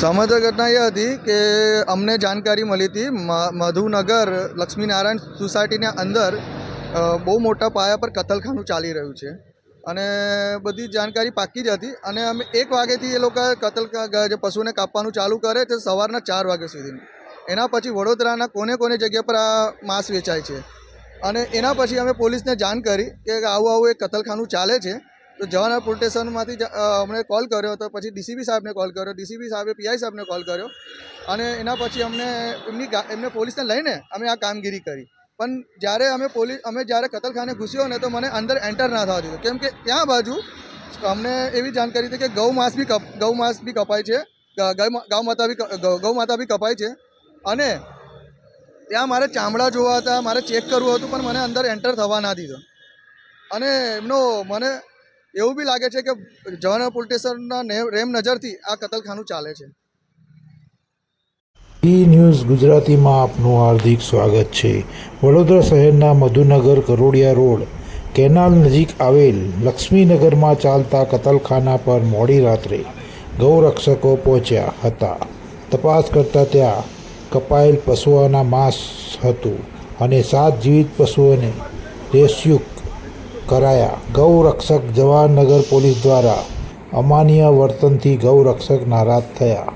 સમગ્ર ઘટના એ હતી કે અમને જાણકારી મળી હતી મધુનગર લક્ષ્મીનારાયણ સોસાયટીના અંદર બહુ મોટા પાયા પર કતલખાનું ચાલી રહ્યું છે. અને બધી જાણકારી પાકી જ હતી અને અમે એક વાગ્યાથી એ લોકો કતલ જે પશુને કાપવાનું ચાલુ કરે છે સવારના ચાર વાગ્યા સુધી એના પછી વડોદરાના કોને કોને જગ્યા પર આ માંસ વેચાય છે. અને એના પછી અમે પોલીસને જાણ કરી કે આવું આવું એક કતલખાનું ચાલે છે. તો જવાના પોલીસ સ્ટેશનમાંથી અમને કોલ કર્યો હતો. પછી ડીસીબી સાહેબને કોલ કર્યો. ડીસીબી સાહેબે પીઆઈ સાહેબને કોલ કર્યો. અને એના પછી અમને એમની એમને પોલીસને લઈને અમે આ કામગીરી કરી. પણ જ્યારે અમે પોલીસ અમે જ્યારે કતલખાને ઘૂસ્યો ને તો મને અંદર એન્ટર ના થવા દીધું. કેમ કે ત્યાં બાજુ અમને એવી જાણકારી હતી કે ગૌ માંસ બી ગૌ માંસ બી કપાય છે. ગ- માતા બી ગૌ માતા બી કપાય છે. અને ત્યાં મારે ચામડા જોવા હતા. મારે ચેક કરવું હતું, પણ મને અંદર એન્ટર થવા ના દીધો. અને એમનો મને એવું બી લાગે છે કે જવાના પોલીસ સ્ટેશનના રેમ નજરથી આ કતલખાનું ચાલે છે. ઈ ન્યૂઝ ગુજરાતીમાં આપનું હાર્દિક સ્વાગત છે. વડોદરા શહેરના મધુનગર કરોડિયા રોડ, કેનાલ નજીક આવેલ લક્ષ્મીનગરમાં ચાલતા કતલખાના પર મોડી રાત્રે ગૌરક્ષકો પહોંચ્યા હતા. તપાસ કરતા ત્યાં કપાયેલ પશુઓના માંસ હતું અને સાત જીવિત પશુઓને રેસ્ક્યુ કરાયા. ગૌરક્ષક જવાહરનગર પોલીસ દ્વારા અમાનીય વર્તનથી ગૌરક્ષક નારાજ થયા.